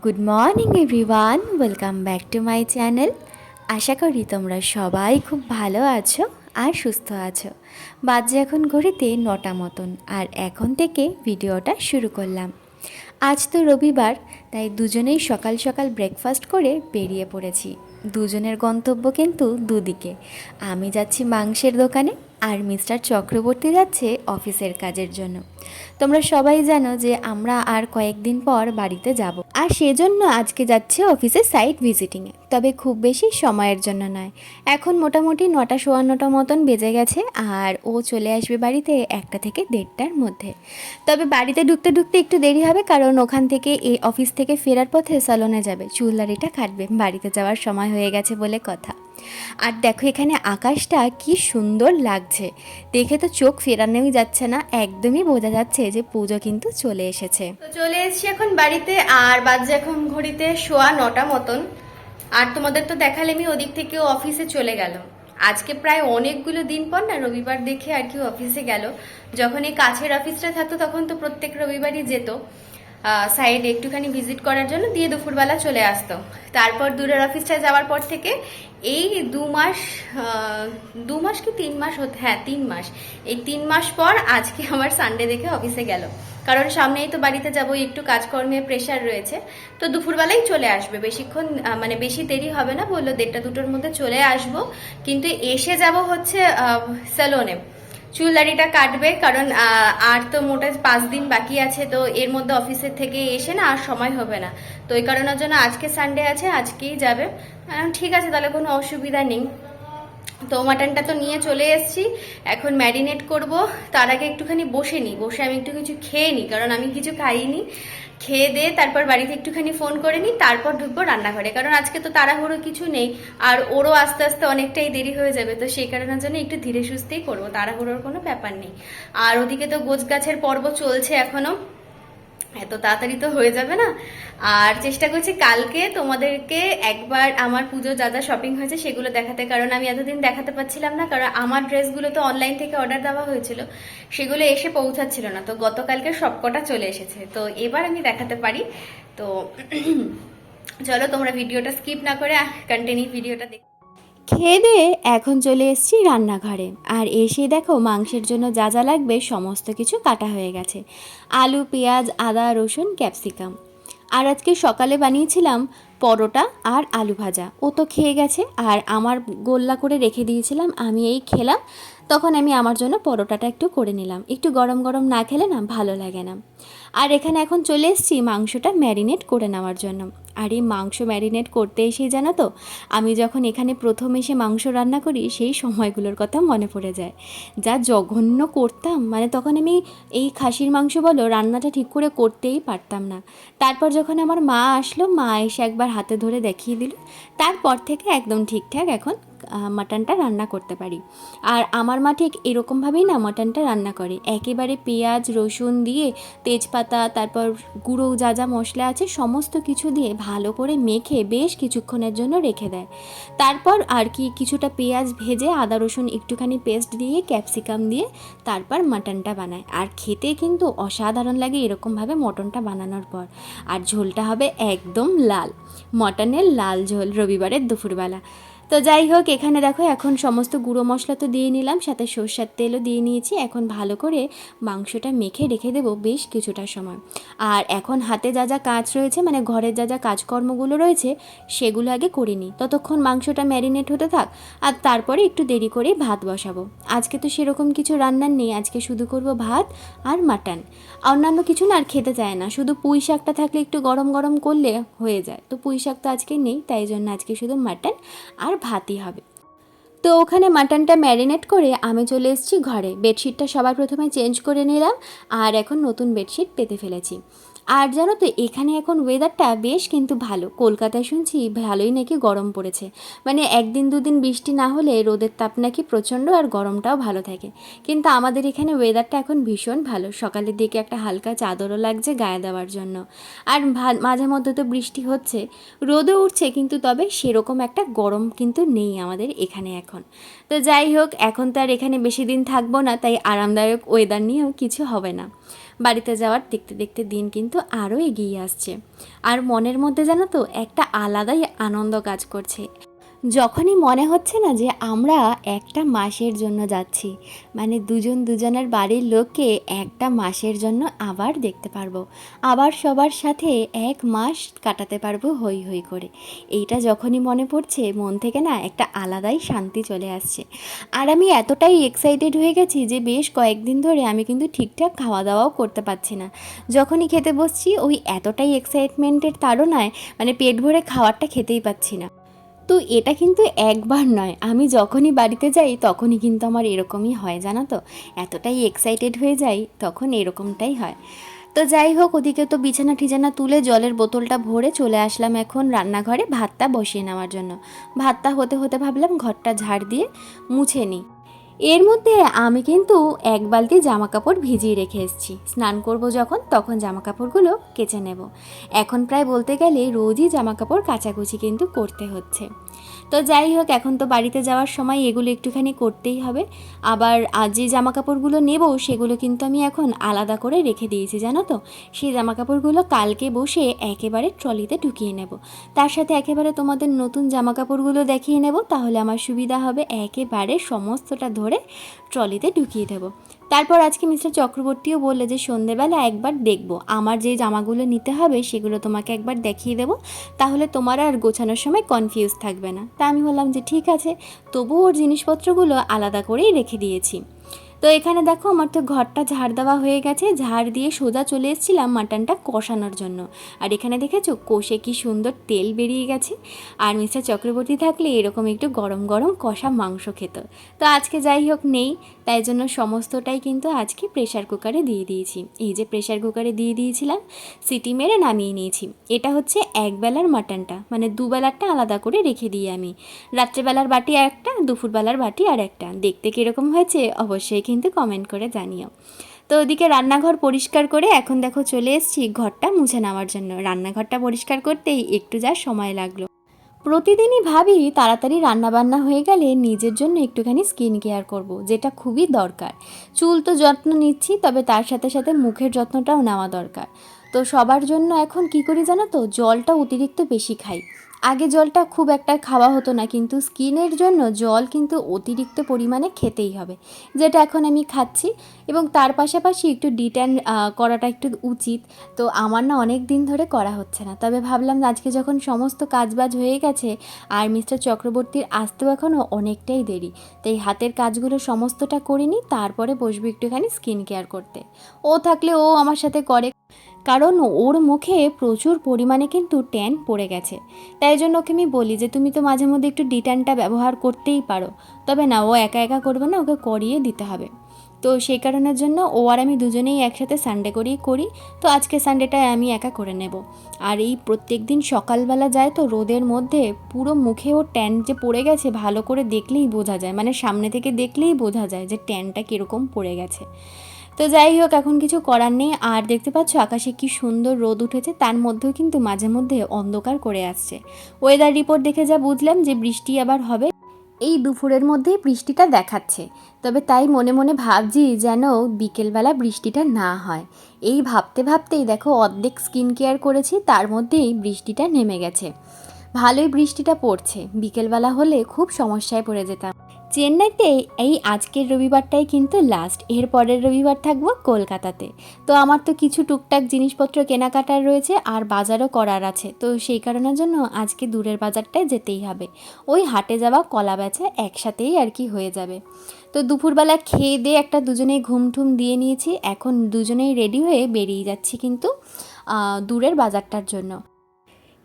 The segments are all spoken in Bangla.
Good morning everyone welcome back to my channel আশা করি তোমরা সবাই খুব ভালো আছো আর সুস্থ আছো। বাজে এখন ঘড়িতে নটা মতন, আর এখন থেকে ভিডিওটা শুরু করলাম। আজ তো রবিবার, তাই দুজনেই সকাল সকাল ব্রেকফাস্ট করে বেরিয়ে পড়েছি। দুজনের গন্তব্য কিন্তু দুদিকে। আমি যাচ্ছি মাংসের দোকানে আর মিস্টার চক্রবর্তী যাচ্ছে অফিসের কাজের জন্য। তোমরা সবাই জানো যে আমরা আর কয়েকদিন পর বাড়িতে যাব। আর সেজন্য আজকে যাচ্ছে অফিসে সাইট ভিজিটিংয়ে তবে খুব বেশি সময়ের জন্য নয়। এখন মোটামুটি নটা সোয়া নটা মতন বেজে গেছে আর ও চলে আসবে বাড়িতে একটা থেকে দেড়টার মধ্যে। তবে বাড়িতে ঢুকতে ঢুকতে একটু দেরি হবে কারণ ওখান থেকে এই অফিস থেকে ফেরার পথে সালনে যাবে। চুলদারিটা কাটবে। বাড়িতে যাওয়ার সময় হয়ে গেছে বলে কথা। আর দেখো এখানে আকাশটা কি সুন্দর লাগছে। দেখে তো চোখ ফেরানোই যাচ্ছে না, একদমই বোঝা যাচ্ছে যে পুজো কিন্তু চলে এসেছে। চলে এসেছি এখন বাড়িতে, আর বাজে এখন ঘড়িতে শোয়া নটা মতন। আর তোমাদের তো দেখালেমি ওদিক থেকে অফিসে চলে গেল। আজকে প্রায় অনেকগুলো দিন পর না রবিবার দেখে আর কি অফিসে গেল। যখন এই কাছের অফিসটা থাকতো তখন তো প্রত্যেক রবিবারই যেত। সাইডে একটুখানি ভিজিট করার জন্য দিয়ে দুপুরবেলা চলে আসতো। তারপর দূরের অফিসটা যাওয়ার পর থেকে এই দু মাস দু মাস কি তিন মাস হতে হ্যাঁ তিন মাস। এই তিন মাস পর আজকে আমার সানডে দেখে অফিসে গেল। কারণ সামনেই তো বাড়িতে যাব, একটু কাজকর্মে প্রেশার রয়েছে। তো দুপুরবেলাই চলে আসবে। বেশিক্ষণ মানে বেশি দেরি হবে না। বলল দেড়টা দুটোর মধ্যে চলে আসব। কিন্তু এসে যাব হচ্ছে স্যালোনে চুল দাড়িটা কাটবে, কারণ আর তো মোটা পাঁচ দিন বাকি আছে, তো এর মধ্যে অফিসের থেকে এসে না আর সময় হবে না। তো এই কারণের জন্য আজকে সানডে আছে, আজকেই যাবে। ঠিক আছে, তাহলে কোনো অসুবিধা নেই। তো মাটনটা তো নিয়ে চলে এসেছি, এখন ম্যারিনেট করব। তার আগে একটুখানি বসে নিই, বসে আমি একটু কিছু খেয়ে নিই, কারণ আমি কিছু খাইনি। খেয়ে দিয়ে তারপর বাড়িতে একটুখানি ফোন করে নিই, তারপর ঢুকবো রান্নাঘরে। কারণ আজকে তো তাড়াহুড়ো কিছু নেই, আর ওরও আস্তে আস্তে অনেকটাই দেরি হয়ে যাবে, তো সেই কারণের জন্য একটু ধীরে সুস্থেই করব, তাড়াহুড়োর কোনো ব্যাপার নেই। আর ওদিকে তো গোছ গাছের পর্ব চলছে এখনও। এত তাড়াতাড়ি তো হয়ে যাবে না। আর চেষ্টা করছি কালকে তোমাদেরকে একবার আমার পুজো যা যা শপিং হয়েছে সেগুলো দেখাতে, কারণ আমি এতদিন দেখাতে পাচ্ছিলাম না, কারণ আমার ড্রেসগুলো তো অনলাইন থেকে অর্ডার দেওয়া হয়েছিল, সেগুলো এসে পৌঁছাচ্ছিল না। তো গতকালকে সবকটা চলে এসেছে। তো এবার আমি দেখাতে পারি। তো চলো তোমরা ভিডিওটা স্কিপ না করে কন্টিনিউ ভিডিওটা দেখ। খেয়ে দিয়ে এখন চলে এসেছি রান্নাঘরে। আর এসে দেখো মাংসের জন্য যা যা লাগবে সমস্ত কিছু কাটা হয়ে গেছে। আলু, পেঁয়াজ, আদা, রসুন, ক্যাপসিকাম। আর আজকে সকালে বানিয়েছিলাম পরোটা আর আলু ভাজা। ও তো খেয়ে গেছে আর আমার গোল্লা করে রেখে দিয়েছিলাম, আমি এই খেলাম। তখন আমি আমার জন্য পরোটাটা একটু করে নিলাম। একটু গরম গরম না খেলে না ভালো লাগে না। আর এখানে এখন চলে এসেছি মাংসটা ম্যারিনেট করে নেওয়ার জন্য। আর এই মাংস ম্যারিনেট করতে এসেই জানো তো? আমি যখন এখানে প্রথম এসে মাংস রান্না করি, সেই সময়গুলোর কথা মনে পড়ে যায়। যা জঘন্য করতাম মানে তখন আমি এই খাসির মাংস বলো, রান্নাটা ঠিক করে করতেই পারতাম না। তারপর যখন আমার মা আসলো, মা এসে একবার হাতে ধরে দেখিয়ে দিল। তারপর থেকে একদম ঠিকঠাক এখন মাটনটা রান্না করতে পারি। আর আমার মা ঠিক এরকমভাবেই না মাটনটা রান্না করে। একেবারে পেঁয়াজ, রসুন দিয়ে তেজপাতা, তারপর গুঁড়ো যা যা মশলা আছে, সমস্ত কিছু দিয়ে ভালো করে মেখে বেশ কিছুক্ষণের জন্য রেখে দেয়। তারপর আর কি কিছুটা পেঁয়াজ ভেজে আদা, রসুন একটুখানি পেস্ট দিয়ে, ক্যাপসিকাম দিয়ে তারপর মাটনটা বানায়। আর খেতে কিন্তু অসাধারণ লাগে এরকমভাবে মটনটা বানানোর পর। আর ঝোলটা হবে একদম লাল। মটনের লাল ঝোল রবিবারের দুপুরবেলা। তো যাই হোক, এখানে দেখো এখন সমস্ত গুঁড়ো মশলা তো দিয়ে নিলাম, সাথে সর্ষের তেলও দিয়ে নিয়েছি। এখন ভালো করে মাংসটা মেখে রেখে দেবো বেশ কিছুটা সময়। আর এখন হাতে যা যা কাজ রয়েছে মানে ঘরের যা যা কাজকর্মগুলো রয়েছে, সেগুলো আগে করে নিই। ততক্ষণ মাংসটা ম্যারিনেট হতে থাক, আর তারপরে একটু দেরি করে ভাত বসাবো। আজকে তো সেরকম কিছু রান্নার নেই, আজকে শুধু করব ভাত আর মাটন। অন্যান্য কিছু না আর খেতে চায় না, শুধু পুঁই শাকটা থাকলে একটু গরম গরম করলে হয়ে যায়। তো পুঁই শাক তো আজকে নেই, তাই জন্য আজকে শুধু মাটন আর ভাতই হবে। তো ওখানে মাটনটা ম্যারিনেট করে আমি চলে এসেছি ঘরে। বেডশিটটা সবার প্রথমে চেঞ্জ করে নিলাম আর এখন নতুন বেডশিট পেতে ফেলেছি। আর জানো তো, এখানে এখন ওয়েদারটা বেশ কিন্তু ভালো। কলকাতায় শুনছি ভালোই নাকি গরম পড়েছে। মানে একদিন দুদিন বৃষ্টি না হলে রোদের তাপ নাকি প্রচণ্ড আর গরমটাও ভালো থাকে। কিন্তু আমাদের এখানে ওয়েদারটা এখন ভীষণ ভালো। সকালের দিকে একটা হালকা চাদরও লাগছে গায়ে দেওয়ার জন্য। আর মাঝে মধ্যে তো বৃষ্টি হচ্ছে। রোদও উঠছে কিন্তু তবে সেরকম একটা গরম কিন্তু নেই আমাদের এখানে এখন। তো যাই হোক, এখন তো আর এখানে বেশি দিন থাকব না, তাই আরামদায়ক ওয়েদার নিয়েও কিছু হবে না। বাড়িতে যাওয়ার দেখতে দেখতে দিন কিন্তু আরও এগিয়ে আসছে। আর মনের মধ্যে জানো তো, একটা আলাদাই আনন্দ কাজ করছে। যখনই মনে হচ্ছে না যে আমরা একটা মাসের জন্য যাচ্ছি মানে দুজন দুজনের বাড়ির লোককে একটা মাসের জন্য আবার দেখতে পারব, আবার সবার সাথে এক মাস কাটাতে পারব হই হই করে। এইটা যখনই মনে পড়ছে, মন থেকে না একটা আলাদাই শান্তি চলে আসছে। আর আমি এতটাই এক্সাইটেড হয়ে গেছি যে বেশ কয়েকদিন ধরে আমি কিন্তু ঠিকঠাক খাওয়া দাওয়াও করতে পারছি না। যখনই খেতে বসছি, ওই এতটাই এক্সাইটমেন্টের তাড়নায় মানে পেট ভরে খাবারটা খেতেই পাচ্ছি না। তো এটা কিন্তু একবার নয়। আমি যখনই বাড়িতে যাই, তখনই কিন্তু আমার এরকমই হয়, জানো তো? এতটাই এক্সাইটেড হয়ে যাই, তখন এরকমটাই হয়। তো যাই হোক, ওদিকে তো বিছানা ঠিজানা তুলে জলের বোতলটা ভরে চলে আসলাম এখন রান্নাঘরে। ভাতটা বসিয়ে নেওয়ার জন্য। ভাতটা হতে হতে ভাবলাম ঘরটা ঝাড় দিয়ে মুছে নিই। এর মধ্যে আমি কিন্তু এক বালতি জামা কাপড় ভিজিয়ে রেখে এসেছি। স্নান করব যখন, তখন জামা কাপড়গুলো কেচে নেব। এখন প্রায় বলতে গেলে রোজই জামা কাপড় কাচাকুচি কিন্তু করতে হচ্ছে। তো যাই হোক, এখন তো বাড়িতে যাওয়ার সময় এগুলো একটুখানি করতেই হবে। আবার যে জামা কাপড়গুলো নেব সেগুলো কিন্তু আমি এখন আলাদা করে রেখে দিয়েছি, জানো তো? সেই জামা কাপড়গুলো কালকে বসে একেবারে ট্রলিতে ঢুকিয়ে নেব। তার সাথে একেবারে তোমাদের নতুন জামা কাপড়গুলো দেখিয়ে নেব, তাহলে আমার সুবিধা হবে একেবারে সমস্তটা ধরে ট্রলিতে ঢুকিয়ে দেবো। তারপর আজকে মিস্টার চক্রবর্তীও বললে যে সন্ধেবেলা একবার দেখব। আমার যে জামাগুলো নিতে হবে সেগুলো তোমাকে একবার দেখিয়ে দেবো। তাহলে তোমার আর গোছানোর সময় কনফিউজ থাকবে না। তা আমি বললাম যে ঠিক আছে তবু ওর জিনিসপত্রগুলো আলাদা করেই রেখে দিয়েছি। তো এখানে দেখো আমার তো ঘরটা ঝাড় দেওয়া হয়ে গেছে। ঝাড় দিয়ে সোজা চলে এসেছিলাম মাটনটা কষানোর জন্য। আর এখানে দেখেছ কষে কি সুন্দর তেল বেরিয়ে গেছে। আর মিস্টার চক্রবর্তী থাকলে এরকম একটু গরম গরম কষা মাংস খেত। তো আজকে যাই হোক নেই, তাই জন্য সমস্তটাই কিন্তু আজকে প্রেশার কুকারে দিয়ে দিয়েছি। এই যে প্রেশার কুকারে দিয়ে দিয়েছিলাম, সিটি মেরে নামিয়ে নিয়েছি। এটা হচ্ছে একবেলার মাটনটা মানে দুবেলারটা আলাদা করে রেখে দিই আমি। রাত্রেবেলার বাটি একটা, দুপুরবেলার বাটি আর একটা। দেখতে কীরকম হয়েছে? অবশ্যই কিন্তু কমেন্ট করে জানিও। তো ওদিকে রান্নাঘর পরিষ্কার করে এখন দেখো চলে এসেছি ঘরটা মুছে নেওয়ার জন্য। রান্নাঘরটা পরিষ্কার করতেই একটু যা সময় লাগল। প্রতিদিনই ভাবি তাড়াতাড়ি রান্নাবান্না হয়ে গেলে নিজের জন্য একটুখানি স্কিন কেয়ার করব, যেটা খুবই দরকার। চুল তো যত্ন নিচ্ছি, তবে তার সাথে সাথে মুখের যত্নটাও নেওয়া দরকার। তো সবার জন্য এখন কি করি জানো তো? জলটা অতিরিক্ত বেশি খাই। আগে জলটা খুব একটা খাওয়া হতো না, কিন্তু স্কিনের জন্য জল কিন্তু অতিরিক্ত পরিমাণে খেতেই হবে। যেটা এখন আমি খাচ্ছি এবং তার পাশাপাশি একটু ডিট্যান করাটা একটু উচিত। তো আমার না অনেক দিন ধরে করা হচ্ছে না। তবে ভাবলাম আজকে যখন সমস্ত কাজবাজ হয়ে গেছে আর মিস্টার চক্রবর্তীর আসতেও এখনও অনেকটাই দেরি, তাই হাতের কাজগুলো সমস্তটা করে নিই, তারপরে বসবো একটুখানি স্কিন কেয়ার করতে। ও থাকলে ও আমার সাথে করে। কারণ ওর মুখে প্রচুর পরিমাণে কিন্তু ট্যান পড়ে গেছে। তাই জন্য ওকে আমি বলি যে, তুমি তো মাঝে মধ্যে একটু ডিট্যানটা ব্যবহার করতেই পারো। তবে না, ও একা একা করবে না, ওকে করিয়ে দিতে হবে। তো সেই কারণের জন্য ও আর আমি দুজনেই একসাথে সানডে করেই করি। তো আজকে সানডেটায় আমি একা করে নেব। আর এই প্রত্যেক দিন সকালবেলা যায় তো রোদের মধ্যে পুরো মুখে ও ট্যান যে পড়ে গেছে, ভালো করে দেখলেই বোঝা যায়। মানে সামনে থেকে দেখলেই বোঝা যায় যে ট্যানটা কীরকম পড়ে গেছে। তো যাই হোক, এখন কিছু করার নেই। আর দেখতে পাচ্ছ আকাশে কি সুন্দর রোদ উঠেছে, তার মধ্যেও কিন্তু মাঝে মধ্যে অন্ধকার করে আসছে। ওয়েদার রিপোর্ট দেখে যা বুঝলাম যে বৃষ্টি আবার হবে। এই দুপুরের মধ্যেই বৃষ্টিটা দেখাচ্ছে। তবে তাই মনে মনে ভাবছি যেন বিকেলবেলা বৃষ্টিটা না হয়। এই ভাবতে ভাবতেই দেখো, অর্ধেক স্কিন কেয়ার করেছি, তার মধ্যেই বৃষ্টিটা নেমে গেছে। ভালোই বৃষ্টিটা পড়ছে। বিকেলবেলা হলে খুব সমস্যায় পড়ে যেতাম। চেন্নাইতে এই আজকের রবিবারটাই কিন্তু লাস্ট এর পরের রবিবার থাকব কলকাতাতে। তো আমার তো কিছু টুকটাক জিনিসপত্র কেনাকাটার রয়েছে আর বাজারও করার আছে। তো সেই কারণের জন্য আজকে দূরের বাজারটায় যেতেই হবে। ওই হাটে যাওয়া কলা বেচা একসাথেই আর কি হয়ে যাবে। তো দুপুরবেলা খেয়ে দিয়ে একটা দুজনেই ঘুম ঠুম দিয়ে নিয়েছি। এখন দুজনেই রেডি হয়ে বেরিয়ে যাচ্ছি কিন্তু দূরের বাজারটার জন্য।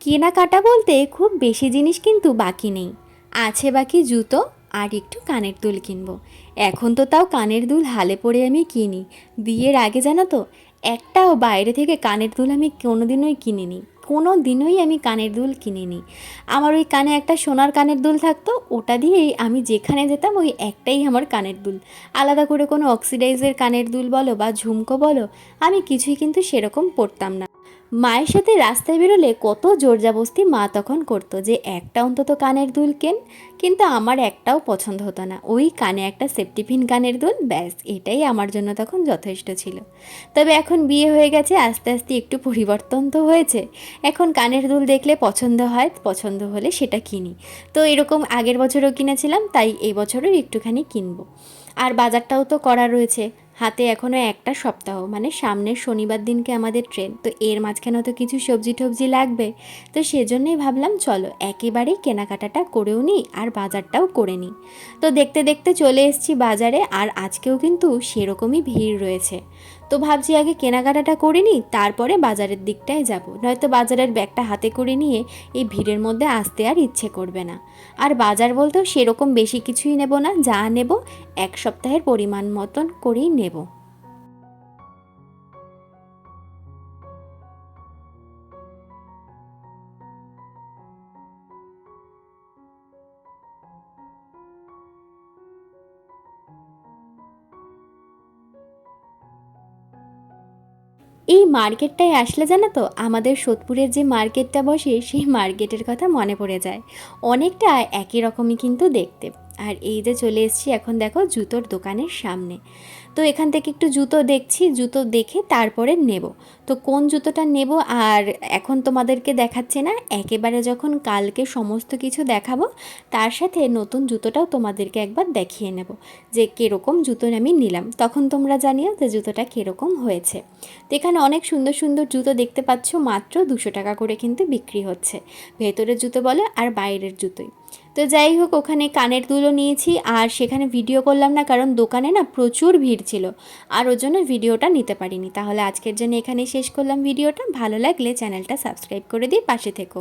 কেনাকাটা বলতে খুব বেশি জিনিস কিন্তু বাকি নেই। আছে বাকি জুতো আর একটু কানের দুল কিনবো। এখন তো তাও কানের দুল হালে পড়ে আমি কিনি। বিয়ের আগে জানো তো, একটাও বাইরে থেকে কানের দুল আমি কোনো দিনই কিনিনি। কোনো দিনই আমি কানের দুল কিনিনি। আমার ওই কানে একটা সোনার কানের দুল থাকতো, ওটা দিয়েই আমি যেখানে যেতাম ওই একটাই আমার কানের দুল। আলাদা করে কোনো অক্সিডাইজের কানের দুল বলো বা ঝুমকো বলো, আমি কিছুই কিন্তু সেরকম পরতাম না। মায়ের সাথে রাস্তায় বেরোলে কত জোরজাবস্তি মা তখন করতো যে একটা অন্তত কানের দুল কেন, কিন্তু আমার একটাও পছন্দ হতো না। ওই কানে একটা সেফটিফিন কানের দুল, ব্যাস, এটাই আমার জন্য তখন যথেষ্ট ছিল। তবে এখন বিয়ে হয়ে গেছে, আস্তে আস্তে একটু পরিবর্তন তো হয়েছে। এখন কানের দুল দেখলে পছন্দ হয়, পছন্দ হলে সেটা কিনি। তো এরকম আগের বছরও কিনেছিলাম, তাই এই বছরও একটুখানি কিনবো। আর বাজারটাও তো করা রয়েছে। হাতে এখনও একটা সপ্তাহ মানে সামনের শনিবার দিনকে আমাদের ট্রেন। তো এর মাঝখানে তো কিছু সবজি টবজি লাগবে। তো সেজন্যই ভাবলাম, চলো একেবারেই কেনাকাটাটা করেও নিই আর বাজারটাও করে নিই। তো দেখতে দেখতে চলে এসেছি বাজারে আর আজকেও কিন্তু সেরকমই ভিড় রয়েছে। তো ভাবছি আগে কেনাকাটাটা করে নিই, তারপরে বাজারের দিকটায় যাব। নয়তো বাজারের ব্যাগটা হাতে করে নিয়ে এই ভিড়ের মধ্যে আসতে আর ইচ্ছে করবে না। আর বাজার বলতেও সেরকম বেশি কিছুই নেব না, যা নেব, এক সপ্তাহের পরিমাণ মতন করেই নেব। এই মার্কেটটায় আসলে জানো তো, আমাদের সোদপুরের যে মার্কেটটা বসে, সেই মার্কেটের কথা মনে পড়ে যায়। অনেকটা একই রকমই কিন্তু দেখতে। আর এই যে চলে এসেছি এখন দেখো জুতোর দোকানের সামনে। তো এখান থেকে একটু জুতো দেখছি, জুতো দেখে তারপরে নেব। তো কোন জুতোটা নেব আর এখন তোমাদেরকে দেখাচ্ছে না, একেবারে যখন কালকে সমস্ত কিছু দেখাবো, তার সাথে নতুন জুতোটাও তোমাদেরকে একবার দেখিয়ে নেব যে কীরকম জুতো আমি নিলাম। তখন তোমরা জানিও যে জুতোটা কীরকম হয়েছে। তো এখানে অনেক সুন্দর সুন্দর জুতো দেখতে পাচ্ছ, মাত্র দুশো টাকা করে কিন্তু বিক্রি হচ্ছে। ভেতরের জুতো বলে আর বাইরের জুতোই। তো যাই হোক, ওখানে কানের দুলও নিয়েছি আর সেখানে ভিডিও করলাম না, কারণ দোকানে না প্রচুর ভিড় ছিল। আর ওর জন্য ভিডিওটা নিতে পারিনি। তাহলে আজকের জন্য এখানেই শেষ করলাম ভিডিওটা। ভালো লাগলে চ্যানেলটা সাবস্ক্রাইব করে দিয়ে পাশে থেকো।